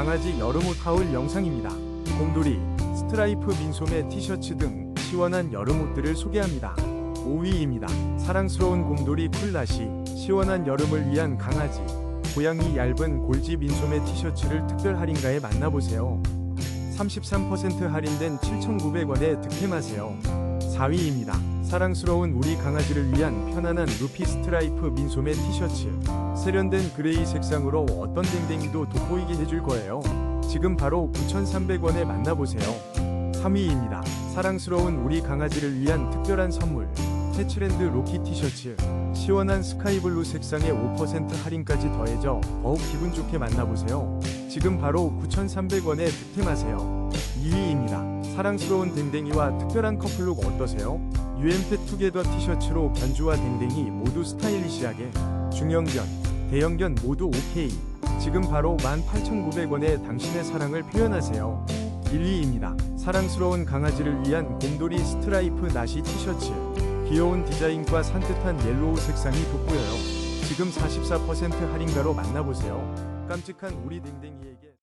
강아지 여름옷 하울 영상입니다. 곰돌이, 스트라이프 민소매 티셔츠 등 시원한 여름옷들을 소개합니다. 5위입니다. 사랑스러운 곰돌이 쿨라시, 시원한 여름을 위한 강아지, 고양이 얇은 골지 민소매 티셔츠를 특별 할인가에 만나보세요. 33% 할인된 7,900원에 득템하세요. 4위입니다. 사랑스러운 우리 강아지를 위한 편안한 루피 스트라이프 민소매 티셔츠. 세련된 그레이 색상으로 어떤 댕댕이도 돋보이게 해줄 거예요. 지금 바로 9,300원에 만나보세요. 3위입니다. 사랑스러운 우리 강아지를 위한 특별한 선물. 캐치랜드 로키 티셔츠. 시원한 스카이블루 색상의 5% 할인까지 더해져 더욱 기분 좋게 만나보세요. 지금 바로 9,300원에 득템하세요. 2위입니다. 사랑스러운 댕댕이와 특별한 커플룩 어떠세요? UMP 투게더 티셔츠로 견주와 댕댕이 모두 스타일리시하게 중형견, 대형견 모두 오케이. 지금 바로 18,900원에 당신의 사랑을 표현하세요. 1위입니다. 사랑스러운 강아지를 위한 곰돌이 스트라이프 나시 티셔츠. 귀여운 디자인과 산뜻한 옐로우 색상이 돋보여요. 지금 44% 할인가로 만나보세요. 깜찍한 우리 댕댕이에게